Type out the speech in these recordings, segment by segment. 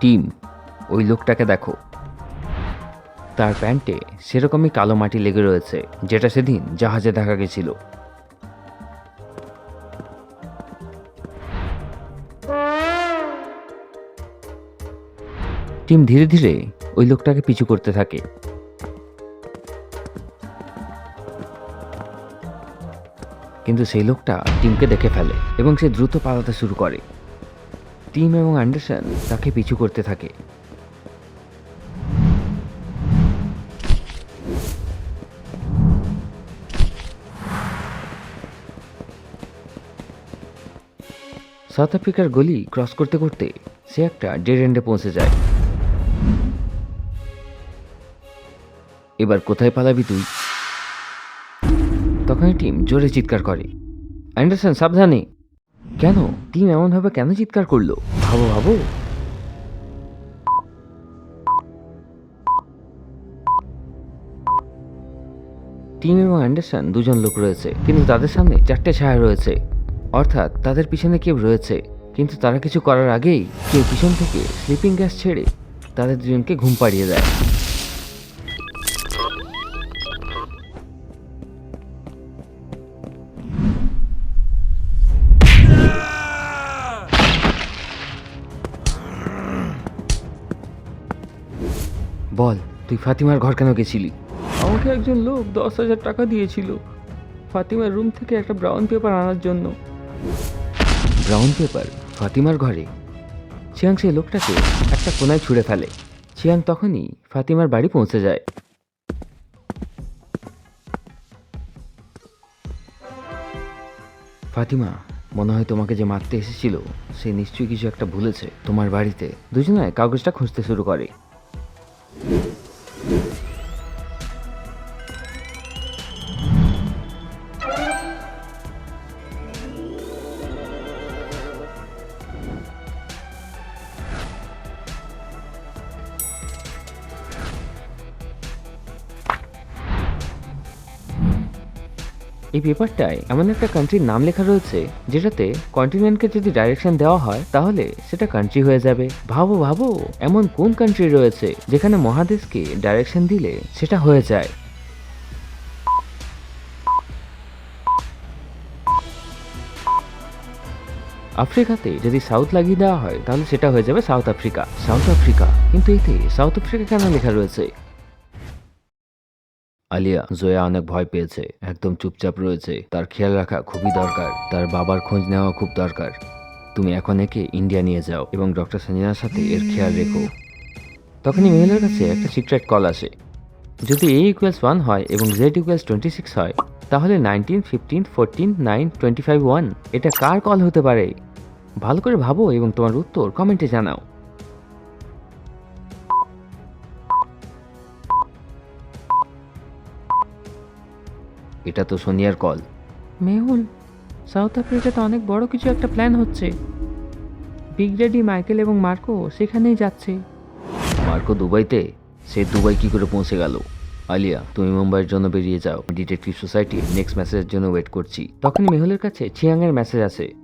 Team, ওই লোকটাকে দেখো। তার প্যান্টে সেরকমই কালো মাটি লেগে রয়েছে, যেটা সেদিন জাহাজে দেখা গেছিল। টিম ধীরে ধীরে ওই লোকটাকে পিছু করতে থাকে। কিন্তু সেই লোকটা টিমকে দেখে ফেলে এবং সে দ্রুত পালাতে শুরু করে। টিম এবং অ্যান্ডারসন তাকে পিছু করতে থাকে। সাউথ আফ্রিকার গলি ক্রস করতে করতে সে একটা ডেড এন্ডে পৌঁছে যায়। এবার কোথায় পালাবি তুই? তখনই টিম জোরে চিৎকার করে। অ্যান্ডারসন, সাবধানে! কেন? টিম এমনভাবে কেন চিৎকার করল? ভাবো ভাবো। টিম এবং অ্যান্ডারসন দুজন লোক রয়েছে কিন্তু তাদের সামনে চারটে ছায়া রয়েছে। অর্থাৎ তাদের পিছনে কেউ রয়েছে কিন্তু তারা কিছু করার আগেই কেউ পিছন থেকে স্লিপিং গ্যাস ছেড়ে তাদের দুজনকে ঘুম পাড়িয়ে দেয়। বল তুই ফাতিমার ঘর কেন গেছিলি? আমাকে একজন লোক দশ হাজার টাকা দিয়েছিল। ফাতিমার রুম থেকে একটা ব্রাউন পেপার আনার জন্য। ব্রাউন পেপার ফাতিমার ঘরে? চিয়াং সেই লোকটাকে একটা কোনায় ছুঁড়ে ফেলে। চিয়াং তখনই ফাতিমার বাড়ি পৌঁছে যায়। ফাতিমা মনে হয় তোমাকে যে মারতে এসেছিল সে নিশ্চয়ই কিছু একটা ভুলেছে। তোমার বাড়িতে দুজনে কাগজটা খুঁজতে শুরু করে। Thank you. এই পেপারটায় এমন একটা কান্ট্রির নাম লেখা রয়েছে, যেটাতে কন্টিনেন্টকে যদি ডাইরেকশন দেওয়া হয়, তাহলে সেটা কান্ট্রি হয়ে যাবে। ভাবো ভাবো, এমন কোন কান্ট্রি রয়েছে, যেখানে মহাদেশকে ডাইরেকশন দিলে সেটা হয়ে যায়? আফ্রিকাতে যদি সাউথ লাগিয়ে দেওয়া হয়, তাহলে সেটা হয়ে যাবে সাউথ আফ্রিকা। সাউথ আফ্রিকা, কিন্তু এতে সাউথ আফ্রিকা কেন লেখা রয়েছে? আলিয়া জয়া অনেক ভয় পেয়েছে, একদম চুপচাপ রয়েছে। তার খেয়াল রাখা খুবই দরকার, তার বাবার খোঁজ নেওয়া খুব দরকার। তুমি এখন একে ইন্ডিয়া নিয়ে যাও এবং ডক্টর সঞ্জনার সাথে এর খেয়াল রেখো। তখনই মেহুলের কাছে একটা সিক্রেট কল আসে। যদি এ ইকুয়ালস ওয়ান হয় এবং জেড ইকুয়ালস টোয়েন্টি সিক্স হয়, তাহলে nineteen fifteen fourteen nine twenty five one এটা কার কল হতে পারে? ভালো করে ভাবো এবং তোমার উত্তর কমেন্টে জানাও। এটা তো সোনিয়ার কল। মেহুল সাউথ আফ্রিকাতে অনেক বড় কিছু একটা প্ল্যান হচ্ছে। বিগ ড্যাডি মাইকেল এবং মার্কো সেখানেই যাচ্ছে। মার্কো দুবাইতে? সে দুবাই কি করে পৌঁছে গেল? আলিয়া তুমি মুম্বাইয়ের জন্য বেরিয়ে যাও। ডিটেকটিভ সোসাইটি নেক্সট মেসেজের জন্য ওয়েট করছি। তখন মেহুলের কাছে চিয়াংয়ের মেসেজ আছে।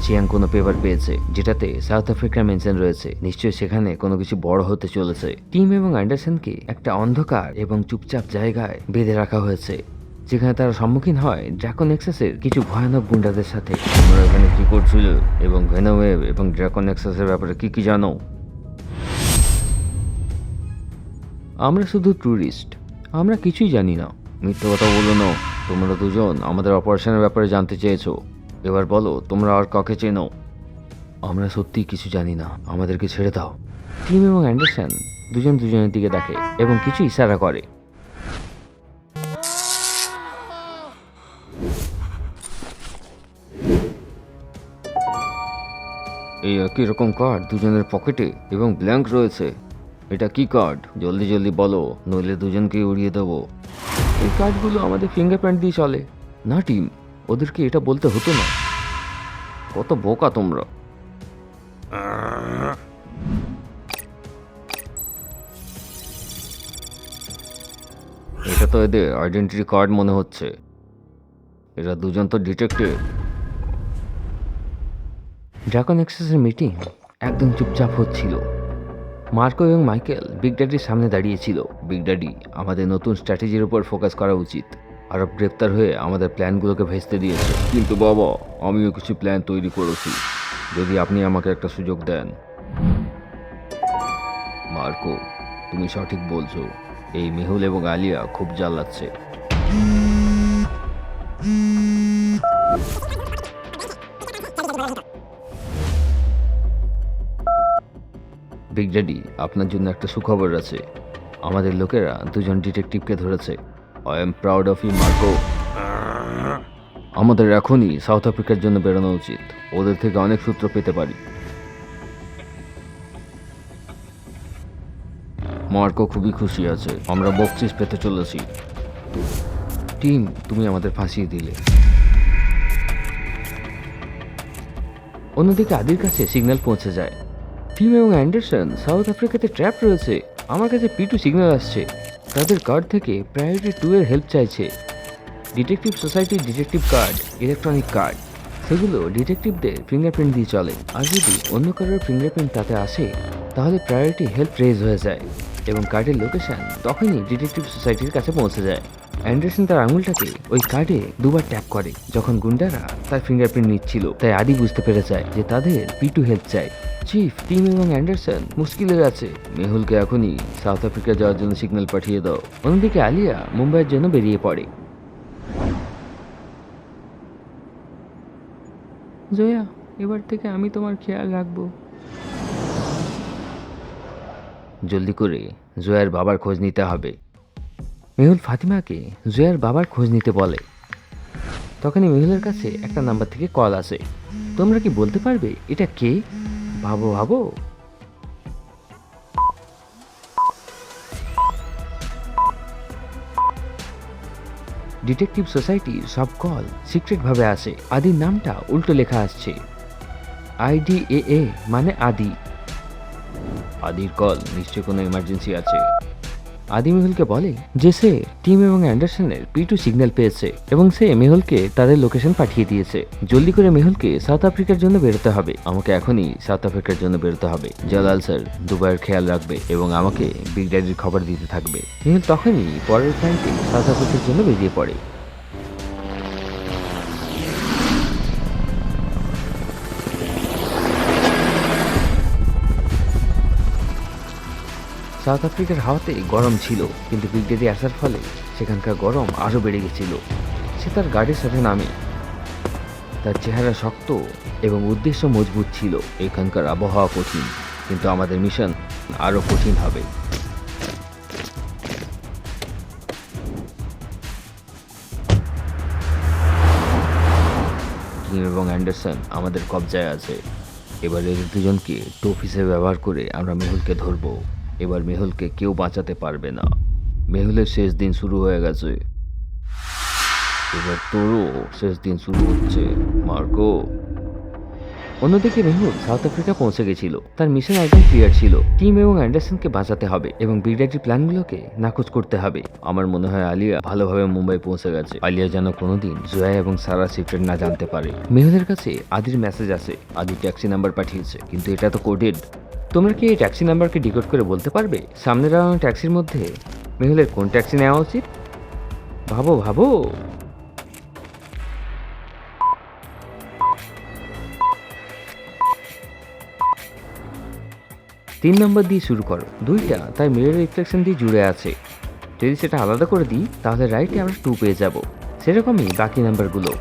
চিয়াং কোনো পেপার পেয়েছে যেটাতে সাউথ আফ্রিকার মেনশন রয়েছে। নিশ্চয়ই সেখানে কোনো কিছু বড় হতে চলেছে। টিম এবং অ্যান্ডারসনকে একটা অন্ধকার এবং চুপচাপ জায়গায় বেঁধে রাখা হয়েছে। যেখানে তারা সম্মুখীন হয় ড্রাকন এক্সেসের কিছু ভয়ানক গুন্ডাদের সাথে। তোমরা এখানে কি করছিল এবং ভেনোওয়েভ এবং ড্রাকন এক্সেসের ব্যাপারে কি কি জানো? আমরা শুধু ট্যুরিস্ট আমরা কিছুই জানি না। মিথ্যে কথা বলো না, তোমরা দুজন আমাদের অপারেশনের ব্যাপারে জানতে চেয়েছো। এবার বলো, তোমরা আর কাকে চেনো? আমরা সত্যিই কিছু জানি না, আমাদেরকে ছেড়ে দাও। টিম এবং অ্যান্ডারসন দুজন দুজনের দিকে দেখে এবং কিছু ইশারা করে। এই একই রকম কার্ড দুজনের পকেটে এবং ব্ল্যাঙ্ক রয়েছে। এটা কি কার্ড জলদি জলদি বলো, নইলে দুজনকে উড়িয়ে দেবো। এই কার্ডগুলো আমাদের ফিঙ্গারপ্রিন্ট দিয়ে চলে। না টিম ওদেরকে এটা বলতে হতো না। কত বোকা তোমরা। এটা তো এদের আইডেন্টিটি কার্ড মনে হচ্ছে। এরা দুজন তো ডিটেকটিভ ড্রাগন এক্সেসের মিটিং একদম চুপচাপ হচ্ছিল। মার্কো এবং মাইকেল বিগ ড্যাডির সামনে দাঁড়িয়েছিল বিগ ড্যাডি আমাদের নতুন স্ট্র্যাটেজির উপর ফোকাস করা উচিত। আরব গ্রেপ্তার হয়ে আমাদের প্ল্যানগুলোকে ভেস্তে দিয়েছে। কিন্তু বাবা, আমিও কিছু প্ল্যান তৈরি করেছি। যদি আপনি আমাকে একটা সুযোগ দেন। মার্কো তুমি সঠিক বলছো। এই মেহুল এবং আলিয়া খুব জ্বালাচ্ছে বিগ ড্যাডি আপনার জন্য একটা সুখবর আছে। আমাদের লোকেরা দুজন ডিটেকটিভকে ধরেছে। I am proud of you Marco আমাদের এখনই সাউথ আফ্রিকার জন্য বেরোনো উচিত। ওদের থেকে অনেক সূত্র পেতে পারি। মার্কো খুবই খুশি আছে। আমরা বকচিস পেতে চলেছি। টিম তুমি আমাদের ফাঁসিয়ে দিলে। অন্যদিকে আদির কাছে সিগন্যাল পৌঁছে যায়। টিম এবং অ্যান্ডারসন সাউথ আফ্রিকাতে ট্র্যাপ রয়েছে। আমার কাছে পি টু সিগন্যাল আসছে। তাদের কার্ড থেকে প্রায়োরিটি টু এর হেল্প চাইছে। ডিটেকটিভ সোসাইটির ডিটেকটিভ কার্ড ইলেকট্রনিক কার্ড সেগুলো ডিটেকটিভদের ফিঙ্গারপ্রিন্ট দিয়ে চলে। আর যদি অন্য কারোর ফিঙ্গারপ্রিন্ট তাতে আসে, তাহলে প্রায়োরিটি হেল্প রেজ হয়ে যায়। এবং কার্ডের লোকেশন তখনই ডিটেকটিভ সোসাইটির কাছে পৌঁছে যায়। অ্যান্ডারসন তার আঙুলটাকে ওই কার্ডে দুবার ট্যাপ করে, যখন গুন্ডারা তার ফিঙ্গারপ্রিন্ট নিচ্ছিল। তাই আদি বুঝতে পেরে যায় যে তাদের পি টু হেল্প চাই। চিফ টিম এবং অ্যান্ডারসন মুশকিলের আছে। মেহুলকে এখনই সাউথ আফ্রিকা যাওয়ার জন্য সিগন্যাল পাঠিয়ে দাও। অন্যদিকে আলিয়া মুম্বাইয়ের জন্য বেরিয়ে পড়ে। জয়া এবার থেকে আমি তোমার খেয়াল রাখব। জলদি করে জয়ার বাবার খোঁজ নিতে হবে। মেহুল ফাতিমাকে জয়ার বাবার খোঁজ নিতে বলে। তখনই মেহুলের কাছে একটা নাম্বার থেকে কল আসে। তোমরা কি বলতে পারবে? এটা কে? ভাবো ভাবো। ডিটেকটিভ সোসাইটি সব কল সিক্রেটভাবে আসে। আদির নামটা উল্টো লেখা আসছে। আইডি এ এ মানে আদি। আদির কল, নিশ্চয় কোনো ইমার্জেন্সি আছে। আদি মেহুলকে বলে যে সে টিম এবং অ্যান্ডারসনের পি টু সিগন্যাল পেয়েছে এবং সে মেহুলকে তাদের লোকেশন পাঠিয়ে দিয়েছে। জলদি করে মেহুলকে সাউথ আফ্রিকার জন্য বেরোতে হবে। আমাকে এখনই সাউথ আফ্রিকার জন্য বেরোতে হবে। জালাল স্যার দুবাইয়ের খেয়াল রাখবে এবং আমাকে বিগ ড্যাডির খবর দিতে থাকবে। মেহুল তখনই পরের ফ্লাইটে সাউথ আফ্রিকার জন্য বেরিয়ে পড়ে। সাউথ আফ্রিকার হাওয়াতে গরম ছিল, কিন্তু বিগ আসার ফলে সেখানকার গরম আরও বেড়ে গেছিল। সে তার গাড়ির সাথে নামে। তার চেহারা শক্ত এবং উদ্দেশ্য মজবুত ছিল, এখানকার আবহাওয়া কঠিন, কিন্তু আমাদের মিশন আরও কঠিন হবে। এবং অ্যান্ডারসন আমাদের কবজায় আছে। এবার এদের দুজনকে টোপ হিসেবে ব্যবহার করে আমরা মেহুলকে ধরবো। এবার মেহুলকে কেউ বাঁচাতে পারবে না। মেহুলের শেষ দিন শুরু হয়ে গেছে। এবার তোরও শেষ দিন শুরু হচ্ছে, মার্কো। অন্যদিকে মেহুল সাউথ আফ্রিকা পৌঁছে গেছিল। তার মিশন একদম ক্লিয়ার ছিল। টিম এবং অ্যান্ডারসনকে বাঁচাতে হবে এবং বিগডাটির প্ল্যানগুলোকে নাকচ করতে হবে। আমার মনে হয় আলিয়া ভালোভাবে মুম্বাই পৌঁছে গেছে। আলিয়া যেন কোনোদিন জয়া এবং সারা সিক্রেট না জানতে পারে। মেহুলের কাছে আদির মেসেজ আছে। আদি ট্যাক্সি নাম্বার পাঠিয়েছে, কিন্তু এটা তো কোডেড তোমরা কি এই ট্যাক্সি নাম্বারকে ডিকোড করে বলতে পারবে? সামনে দাঁড়ানো ট্যাক্সির মধ্যে মেহুলের কোন ট্যাক্সি নেওয়া উচিত? ভাবো ভাবো। তিন নম্বর দিয়ে শুরু করো। দুইটা, তাই মিরর রিফ্লেকশন দিয়ে জুড়ে আছে। যদি সেটা আলাদা করে দিই, তাহলে রাইটে আমরা টু পেয়ে যাব। সেরকমই বাকি নাম্বারগুলো।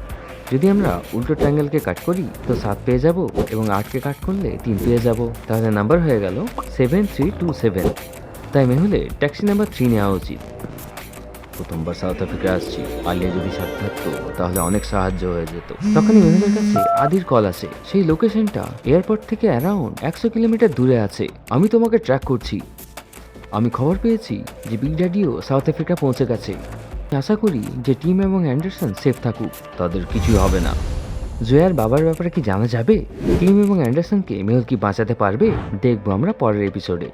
যদি আমরা উল্টো ট্রাঙ্গেলকে কাট করি, তো সাত পেয়ে যাব এবং আটকে কাট করলে তিন পেয়ে যাব। তাহলে নাম্বার হয়ে গেল সেভেন থ্রি টু সেভেন তাই মেহুলে ট্যাক্সি নাম্বার থ্রি নেওয়া উচিত। প্রথমবার সাউথ আফ্রিকা আসছি, পালিয়ে যদি সাথে থাকতো, তাহলে অনেক সাহায্য হয়ে যেত। তখনই মেহুলের কাছে আদির কল আসে। সেই লোকেশনটা এয়ারপোর্ট থেকে অ্যারাউন্ড একশো কিলোমিটার দূরে আছে। আমি তোমাকে ট্র্যাক করছি। আমি খবর পেয়েছি যে বিগ ড্যাডিও সাউথ আফ্রিকা পৌঁছে গেছে। আশা করি যে টিম এবং অ্যান্ডারসন সেফ থাকুক, তাদের কিছুই হবে না। জয়ার বাবার ব্যাপারে কি জানা যাবে? টিম এবং অ্যান্ডারসনকে মেহুল কি বাঁচাতে পারবে? দেখব আমরা পরের এপিসোডে